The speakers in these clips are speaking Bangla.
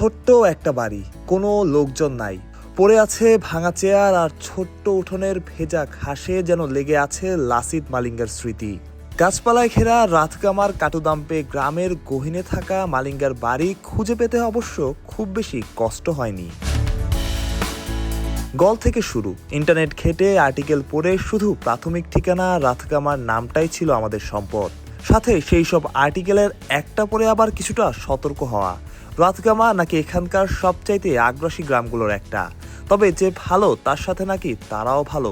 ছোট্ট একটা বাড়ি, কোনো লোকজন নাই। পড়ে আছে ভাঙা চেয়ার আর ছোট্ট উঠোনের ভেজা ঘাসে যেন লেগে আছে লাসিত মালিঙ্গার স্মৃতি। গাছপালায় ঘেরা রাতকামার কাটুদাম্পে গ্রামের গহিনে থাকা মালিঙ্গার বাড়ি খুঁজে পেতে অবশ্য খুব বেশি কষ্ট হয়নি। গল থেকে শুরু, ইন্টারনেট ঘেটে আর্টিকেল পড়ে শুধু প্রাথমিক ঠিকানা রাতকামার নামটাই ছিল আমাদের সম্পদ। সাথে সেই সব আর্টিকেলের একটা পরে আবার কিছুটা সতর্ক হওয়া। রাতকামা নাকি এখানকার সবচাইতে আগ্রাসী গ্রামগুলোর একটা। তবে যে ভালো, তার সাথে নাকি তারাও ভালো।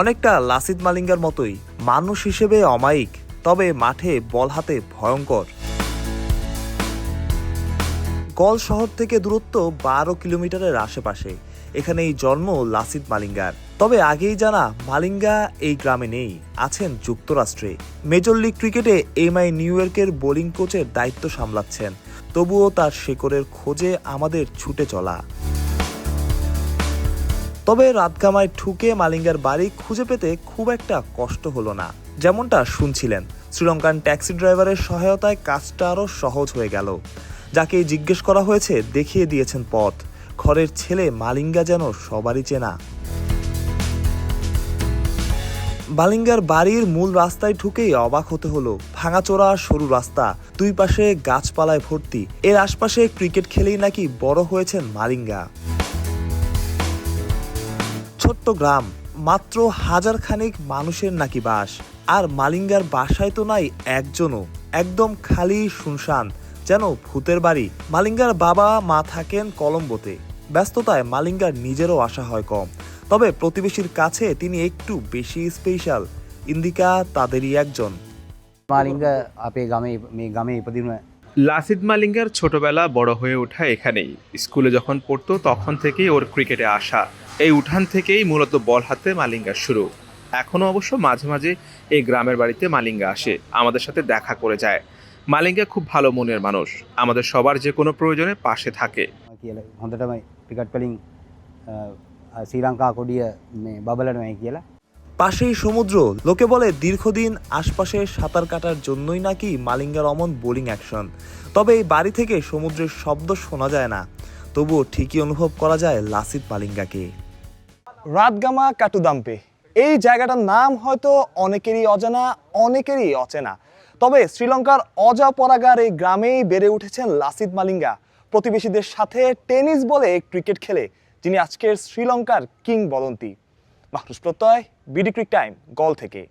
অনেকটা লাসিদ মালিঙ্গার মতোই, মানুষ হিসেবে অমায়িক, তবে মাঠে বল হাতে ভয়ঙ্কর। গল শহর থেকে দূরত্ব বারো কিলোমিটারের আশেপাশে, এখানেই জন্ম লাসিত মালিঙ্গার। তবে আগেই জানা, মালিঙ্গা এই গ্রামে নেই, আছেন যুক্তরাষ্ট্রে। মেজর লিগ ক্রিকেটে এমআই নিউ ইয়র্কের বোলিং কোচের দায়িত্ব সামলাচ্ছেন। তবুও তার শেকড়ের খোঁজে আমাদের ছুটে চলা। তবে রাতকামায় ঠুকে মালিঙ্গার বাড়ি খুঁজে পেতে খুব একটা কষ্ট হলো না, যেমনটা শুনছিলেন। শ্রীলঙ্কান ট্যাক্সি ড্রাইভারের সহায়তায় কাজটা আরও সহজ হয়ে গেল। যাকে জিজ্ঞেস করা হয়েছে, দেখিয়ে দিয়েছেন পথ। ঘরের ছেলে মালিঙ্গা যেন সবারই চেনা। বালিঙ্গার বাড়ির মূল রাস্তায় ঢুকেই অবাক হতে হলো। ভাঙাচোরা সরু রাস্তা, দুই পাশে গাছপালায় ভর্তি। এর আশপাশে ক্রিকেট খেলেই নাকি বড় হয়েছেন মালিঙ্গা। ছোট্ট গ্রাম, মাত্র হাজার খানিক মানুষের নাকি বাস। আর মালিঙ্গার বাসায় তো নাই একজনও। একদম খালি শুনশান, যেন ভূতের বাড়ি। মালিঙ্গার বাবা মা থাকেন কলম্বোতে। ব্যস্ততায় মালিঙ্গার নিজেরও আসা হয় কম। তবে প্রতিবেশীর কাছে তিনি একটু বেশি স্পেশাল ইন্দিকা তাদেরই একজন। মালিঙ্গা আপে গ্রামে গ্রামে লাসিদ মালিঙ্গার ছোটবেলা বড় হয়ে ওঠা এখানেই। স্কুলে যখন পড়তো তখন থেকেই ওর ক্রিকেটে আসা। এই উঠান থেকেই মূলত বল হাতে মালিঙ্গার শুরু। এখনও অবশ্য মাঝে মাঝে এই গ্রামের বাড়িতে মালিঙ্গা আসে আমাদের সাথে দেখা করে যায়। মালিঙ্গা খুব ভালো মনের মানুষ। আমাদের সবার যে কোনো প্রয়োজনে পাশে থাকে। කියලා හොඳටම ටිකට් වලින් ශ්‍රී ලංකා කොඩිය මේ බබලනවයි කියලා পাশেই সমুদ্র লোকে বলে দীর্ঘদিন আশপাশে সাঁতার কাটার জন্যই নাকি মালিঙ্গার অমন বোলিং অ্যাকশন তবে এই বাড়ি থেকে সমুদ্রের শব্দ শোনা যায় না তবুও ঠিকই অনুভব করা যায় লাসিত মালিঙ্গাকে রাতগামা কাটুদাম্পে এই জায়গাটার নাম হয়তো অনেকেরই অজানা অনেকেরই অচেনা তবে শ্রীলঙ্কার অজাপরাগার এই গ্রামেই বেড়ে উঠেছেন লাসিত মালিঙ্গা প্রতিবেশীদের সাথে টেনিস বলে ক্রিকেট খেলে যিনি আজকের শ্রীলঙ্কার কিং বদন্তি মাহরুষ প্রত্যয় বিডি ক্রিক টাইম গল থেকে।